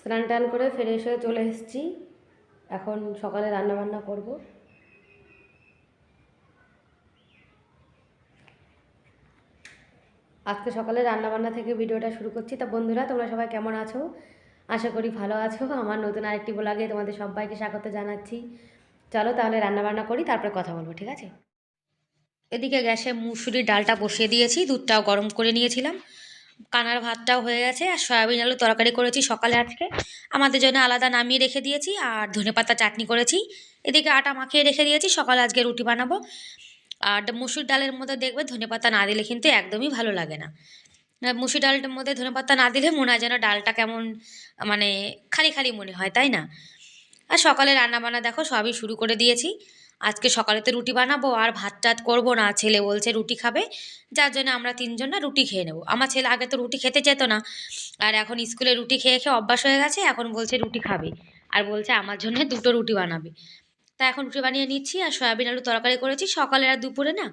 স্নান টান করে ফ্রেশ হয়ে চলে এসেছি। এখন সকালে রান্না বান্না করব। আজকে সকালে রান্না বান্না থেকে ভিডিওটা শুরু করছি। তা বন্ধুরা, তোমরা সবাই কেমন আছো? আশা করি ভালো আছো। আমার নতুন আরেকটি ব্লগে তোমাদের সবাইকে স্বাগত জানাচ্ছি। চলো তাহলে রান্না বান্না করি, তারপরে কথা বলব, ঠিক আছে? এদিকে গ্যাসে মুসুরির ডালটা বসিয়ে দিয়েছি, দুধটাও গরম করে নিয়েছিলাম। কানার ভাতটাও হয়ে গেছে আর সয়াবিন আলু তরকারি করেছি সকালে আজকে। আমাদের জন্য আলাদা নামিয়ে রেখে দিয়েছি আর ধনেপাতা চাটনি করেছি। এদিকে আটা মাখিয়ে রেখে দিয়েছি, সকালে আজকে রুটি বানাবো। আর মুসুর ডালের মধ্যে দেখবে ধনেপাতা না দিলে কিন্তু একদমই ভালো লাগে না। মুসুর ডালটার মধ্যে ধনেপাতা না দিলে মনে হয় যেন ডালটা কেমন মানে খালি খালি মনে হয়, তাই না? আর সকালে রান্না বান্না দেখো, সবই শুরু করে দিয়েছি। আজকে সকালে তো রুটি বানাবো আর ভাত টাত করব না। ছেলে বলছে, রুটি খাবে? যার জন্য আমরা তিনজন না রুটি খেয়ে নেব। আমার ছেলে আগে তো রুটি খেতে যেত না। আর এখন স্কুলে রুটি খেয়ে খেয়ে অভ্যাস হয়ে গেছে, এখন বলছে রুটি খাবে। আর বলছে আমার জন্য দুটো রুটি বানাবে। তা এখন রুটি বানিয়ে নিচ্ছি আর সয়াবিন আলু তরকারি করেছি। সকালে আর দুপুরে না,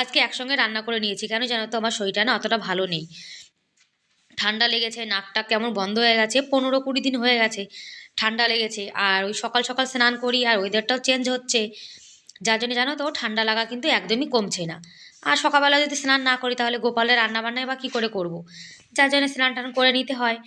আজকে একসঙ্গে রান্না করে নিয়েছি। কেন জানো তো, আমার শরীরটা না অতটা ভালো নেই। ঠান্ডা লেগেছে, নাকটা কেমন বন্ধ হয়ে গেছে, পনেরো কুড়ি দিন হয়ে গেছে ঠান্ডা লেগেছে। আর ওই সকাল সকাল স্নান করি আর ওয়েদারটাও চেঞ্জ হচ্ছে। যার জন্য জানো তো, ঠান্ডা লাগা কিন্তু একদমই কমছে না। আর সকালবেলা যদি স্নান না করি, তাহলে গোপালের রান্না বান্নায় বা কী করে করব। যার জন্য স্নান টান করে নিতে হয়।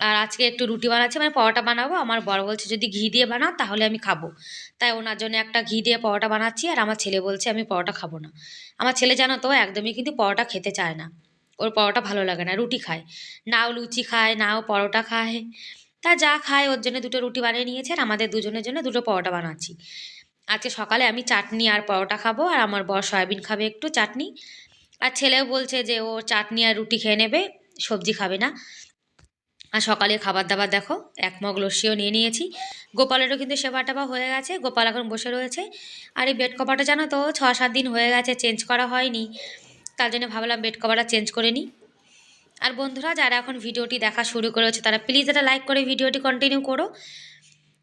আর আজকে একটু রুটি বানাচ্ছি মানে পরোটা বানাবো। আমার বড় বলছে, যদি ঘি দিয়ে বানাও, তাহলে আমি খাব। তাই ওনার জন্য একটা ঘি দিয়ে পরোটা বানাচ্ছি, আর আমার ছেলে বলছে, আমি পরোটা খাব না। আমার ছেলে জানো তো, একদমই কিন্তু পরোটা খেতে চায় না। ওর পরোটা ভালো লাগে না, রুটি খায়। নাও লুচি খায়, নাও পরোটা খায়। তা যা খায়, ওর জন্য দুটো রুটি বানিয়ে নিয়েছে, আর আমাদের দুজনের জন্য দুটো পরোটা বানাচ্ছি। আজকে সকালে আমি চাটনি আর পরোটা খাব, আর আমার বর সয়াবিন খাবে একটু চাটনি। আর ছেলেও বলছে যে ও চাটনি আর রুটি খেয়ে নেবে, সবজি খাবে না। আর সকালে খাবার দাবার দেখো, এক মগ লস্যিও নিয়ে নিয়েছি। গোপালেরও কিন্তু সেবা টেবা হয়ে গেছে, গোপাল এখন বসে রয়েছে। আর এই বেড কভারটা জানো তো, ছ সাত দিন হয়ে গেছে, চেঞ্জ করা হয়নি। তার জন্য ভাবলাম বেড কভারটা চেঞ্জ করে নিই। আর বন্ধুরা, যারা এখন ভিডিওটি দেখা শুরু করেছে, তারা প্লিজ এটা লাইক করে ভিডিওটি কন্টিনিউ করো।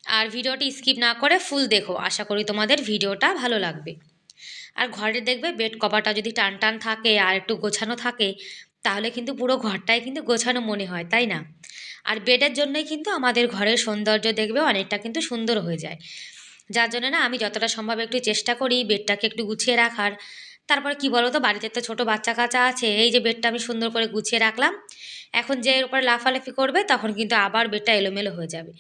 আর ভিডিওটি স্কিপ না করে ফুল দেখো। আশা করি তোমাদের ভিডিওটা ভালো লাগবে। আর ঘরে দেখবে বেড কভারটা যদি টান টান থাকে আর একটু গোছানো থাকে, তাহলে কিন্তু পুরো ঘরটাই কিন্তু গোছানো মনে হয়, তাই না? আর বেডের জন্যই কিন্তু আমাদের ঘরের সৌন্দর্য দেখবে অনেকটা কিন্তু সুন্দর হয়ে যায়। যার জন্য না আমি যতটা সম্ভব একটু চেষ্টা করি বেডটাকে একটু গুছিয়ে রাখার। তারপর কি বলো তো বাড়িতে তো ছোটো বাচ্চা কাচ্চা আছে, এই যে বেডটা আমি সুন্দর করে গুছিয়ে রাখলাম। এখন যে এর উপরে লাফালাফি করবে, তখন কিন্তু আবার বেডটা এলোমেলো হয়ে যাবে।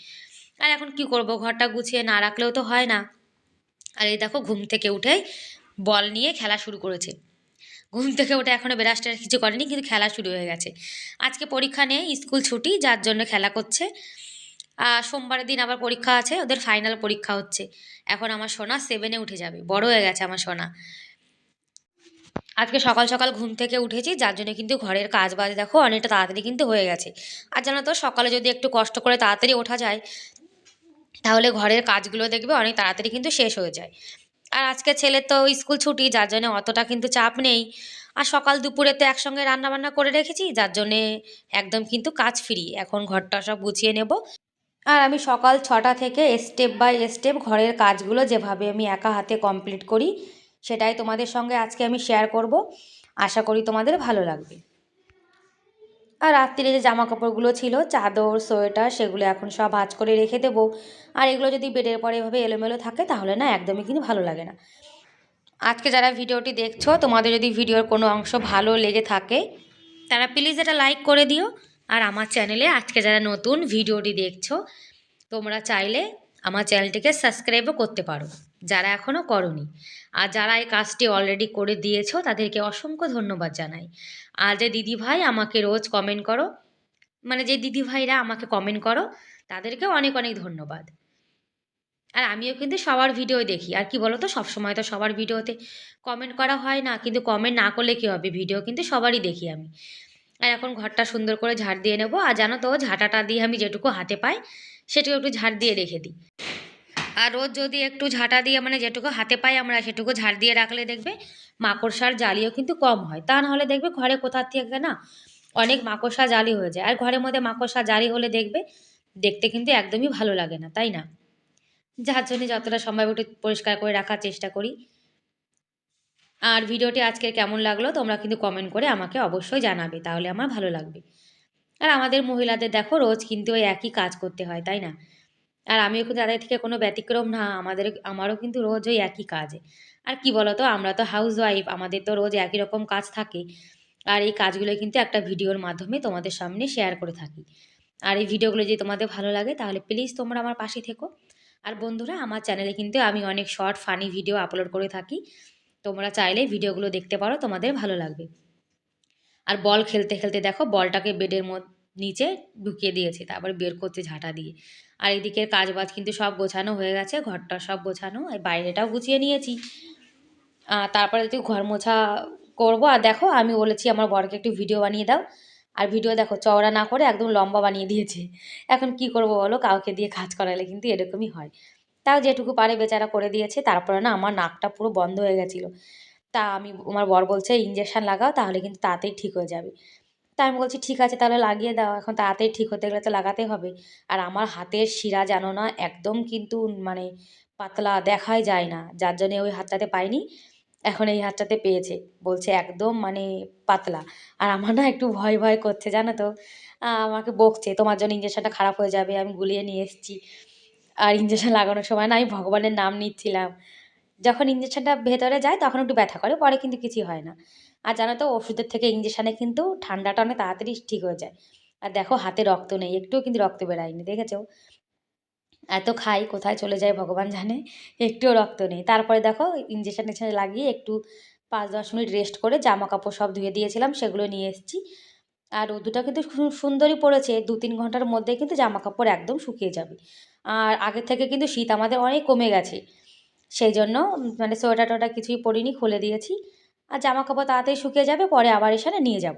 আর এখন কি করব? ঘরটা গুছিয়ে না রাখলেও তো হয় না। আর এই দেখো ঘুম থেকে উঠেই বল নিয়ে খেলা শুরু করেছে। ঘুম থেকে উঠে এখনও বেরাসটা কিছু করেনি, কিন্তু খেলা শুরু হয়ে গেছে। আজকে পরীক্ষা নেই, স্কুল ছুটি, যার জন্য খেলা করছে। আর সোমবারের দিন আবার পরীক্ষা আছে, ওদের ফাইনাল পরীক্ষা হচ্ছে। এখন আমার সোনা সেভেনে উঠে যাবে, বড় হয়ে গেছে আমার সোনা। আজকে সকাল সকাল ঘুম থেকে উঠেছি, যার জন্য কিন্তু ঘরের কাজ বাজ দেখো অনেকটা তাড়াতাড়ি কিন্তু হয়ে গেছে। আর জানো তো, সকালে যদি একটু কষ্ট করে তাড়াতাড়ি ওঠা যায় তাহলে ঘরের কাজগুলো দেখবে অনেক তাড়াতাড়ি কিন্তু শেষ হয়ে যায়। আর আজকে ছেলের তো স্কুল ছুটি, যার জন্য অতটা কিন্তু চাপ নেই। আর সকাল দুপুরে তো একসঙ্গে রান্নাবান্না করে রেখেছি, যার জন্যে একদম কিন্তু কাজ ফ্রি এখন ঘরটা সব গুছিয়ে নেব। আর আমি সকাল ছটা থেকে স্টেপ বাই স্টেপ ঘরের কাজগুলো যেভাবে আমি একা হাতে কমপ্লিট করি, সেটাই তোমাদের সঙ্গে আজকে আমি শেয়ার করব। আশা করি তোমাদের ভালো লাগবে। আর রাত্রিরে যে জামা কাপড়গুলো ছিল, চাদর, সোয়েটার, সেগুলো এখন সব ভাঁজ করে রেখে দেবো। আর এগুলো যদি বেডের পরে এভাবে এলোমেলো থাকে, তাহলে না একদমই কিন্তু ভালো লাগে না। আজকে যারা ভিডিওটি দেখছ, তোমাদের যদি ভিডিওর কোনো অংশ ভালো লেগে থাকে, তারা প্লিজ এটা লাইক করে দিও। আর আমার চ্যানেলে আজকে যারা নতুন ভিডিওটি দেখছ, তোমরা চাইলে আমার চ্যানেলটিকে সাবস্ক্রাইবও করতে পারো। যারা এখনও করনি। আর যারা এই কাজটি অলরেডি করে দিয়েছ, তাদেরকে অসংখ্য ধন্যবাদ জানাই। আর যে দিদিভাই আমাকে রোজ কমেন্ট করো মানে যে দিদিভাইরা আমাকে কমেন্ট করো, তাদেরকেও অনেক অনেক ধন্যবাদ। আর আমিও কিন্তু সবার ভিডিও দেখি। আর কি বলো তো সবসময় তো সবার ভিডিওতে কমেন্ট করা হয় না, কিন্তু কমেন্ট না করলে কী হবে? ভিডিও কিন্তু সবারই দেখি আমি। আর এখন ঘরটা সুন্দর করে ঝাড় দিয়ে নেব। আর জানো তো, ঝাঁটাটা দিয়ে আমি যেটুকু হাতে পাই, সেটুকু একটু ঝাড় দিয়ে রেখে দিই। আর রোজ যদি একটু ঝাঁটা দিয়ে মানে যেটুকু হাতে পাই আমরা সেটুকু ঝাড় দিয়ে রাখলে দেখবে মাকড়সার জালিও কিন্তু কম হয়। তা নাহলে দেখবে ঘরে কোথার থেকে না অনেক মাকড়সা জালি হয়ে যায়। আর ঘরের মধ্যে মাকড়সা জালি হলে দেখবে দেখতে কিন্তু একদমই ভালো লাগে না, তাই না? যার জন্য যতটা সম্ভব একটু পরিষ্কার করে রাখার চেষ্টা করি। আর ভিডিওটি আজকে কেমন লাগল তোমরা কিন্তু কমেন্ট করে আমাকে অবশ্যই জানাবে, তাহলে আমার ভালো লাগবে। আর আমাদের মহিলাদের দেখো রোজ কিন্তু ওই একই কাজ করতে হয়, তাই না? আর আমিও কিন্তু তাদের থেকে কোনো ব্যতিক্রম না, আমাদের, আমারও কিন্তু রোজ ওই একই কাজ। আর কি বলো তো আমরা তো হাউস ওয়াইফ আমাদের তো রোজ একই রকম কাজ থাকে। আর এই কাজগুলো কিন্তু একটা ভিডিওর মাধ্যমে তোমাদের সামনে শেয়ার করে থাকি। আর এই ভিডিওগুলো যদি তোমাদের ভালো লাগে, তাহলে প্লিজ তোমরা আমার পাশে থেকো। আর বন্ধুরা, আমার চ্যানেলে কিন্তু আমি অনেক শর্ট ফানি ভিডিও আপলোড করে থাকি। তোমরা চাইলে ভিডিওগুলো দেখতে পারো, তোমাদের ভালো লাগবে। আর বল খেলতে খেলতে দেখো বলটাকে বেডের মধ্যে নিচে ঢুকিয়ে দিয়েছে, তারপর বের করছে ঝাঁটা দিয়ে। আর এদিকের কাজ বাজ কিন্তু সব গোছানো হয়ে গেছে, ঘরটা সব গোছানো, আর বাইরেটাও গুছিয়ে নিয়েছি। তারপরে তুই ঘর মোছা করব। আর দেখো, আমি বলেছি আমার বরকে একটু ভিডিও বানিয়ে দাও। আর ভিডিও দেখো, চওড়া না করে একদম লম্বা বানিয়ে দিয়েছে। এখন কি করব বলো, কাউকে দিয়ে কাজ করালে কিন্তু এরকমই হয়। তাও যেটুকু পারে বেচারা করে দিয়েছে, তারপরে না আমার নাকটা পুরো বন্ধ হয়ে গেছিল। তা আমি, আমার বর বলছে ইঞ্জেকশন লাগাও, তাহলে কিন্তু তাড়াতাড়ি ঠিক হয়ে যাবে। তা আমি বলছি, ঠিক আছে, তাহলে লাগিয়ে দাও, এখন তাড়াতাড়ি ঠিক হতে গেলে তো লাগাতে হবে। আর আমার হাতের শিরা জানো না একদম কিন্তু মানে পাতলা দেখাই যায় না, যার জন্যে ওই হাতটাতে পাইনি, এখন এই হাতটাতে পেয়েছে, বলছে একদম মানে পাতলা। আর আমার না একটু ভয় ভয় করছে, জানো তো? আমাকে বকছে, তোমার জন্য ইঞ্জেকশনটা খারাপ হয়ে যাবে, আমি গুলিয়ে নিয়ে এসেছি। আর ইঞ্জেকশন লাগানোর সময় না আমি ভগবানের নাম নিচ্ছিলাম। যখন ইঞ্জেকশনটা ভেতরে যায়, তখন একটু ব্যথা করে, পরে কিন্তু কিছুই হয় না। আর জানো তো, ওষুধের থেকে ইঞ্জেকশানে কিন্তু ঠান্ডাটা অনেক তাড়াতাড়ি ঠিক হয়ে যায়। আর দেখো, হাতে রক্ত নেই, একটুও কিন্তু রক্ত বেরায়নি, দেখেছ? এত খাই, কোথায় চলে যায় ভগবান জানে, একটুও রক্ত নেই। তারপরে দেখো ইঞ্জেকশন টিনজেকশন লাগিয়ে একটু পাঁচ দশ মিনিট রেস্ট করে জামা কাপড় সব ধুয়ে দিয়েছিলাম, সেগুলো নিয়ে এসেছি। আর রোদুটা কিন্তু সুন্দরই পড়েছে, দু তিন ঘণ্টার মধ্যে কিন্তু জামা কাপড় একদম শুকিয়ে যাবে। আর আগের থেকে কিন্তু শীত আমাদের অনেক কমে গেছে, সেই জন্য মানে সোয়েটার টোয়েটার কিছুই পরিনি, খুলে দিয়েছি। আর জামা কাপড় তাড়াতাড়ি শুকিয়ে যাবে, পরে আবার এখানে নিয়ে যাব।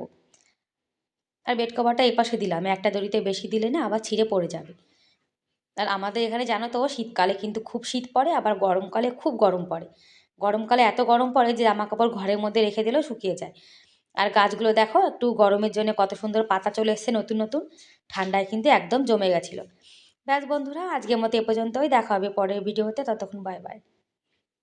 আর বেড কভারটা এই পাশে দিলাম, একটা দড়িতে বেশি দিলে না আবার ছিঁড়ে পড়ে যাবে। আর আমাদের এখানে জানো তো, শীতকালে কিন্তু খুব শীত পড়ে, আবার গরমকালে খুব গরম পড়ে। গরমকালে এত গরম পড়ে যে জামা কাপড় ঘরের মধ্যে রেখে দিলেও শুকিয়ে যায়। আর গাছগুলো দেখো, একটু গরমের জন্য কত সুন্দর পাতা চলে এসছে নতুন নতুন, ঠান্ডায় কিন্তু একদম জমে গেছিল। ব্যাস বন্ধুরা, আজকের মতো এ পর্যন্তই, দেখা হবে পরের ভিডিওতে ততক্ষণ বাই বাই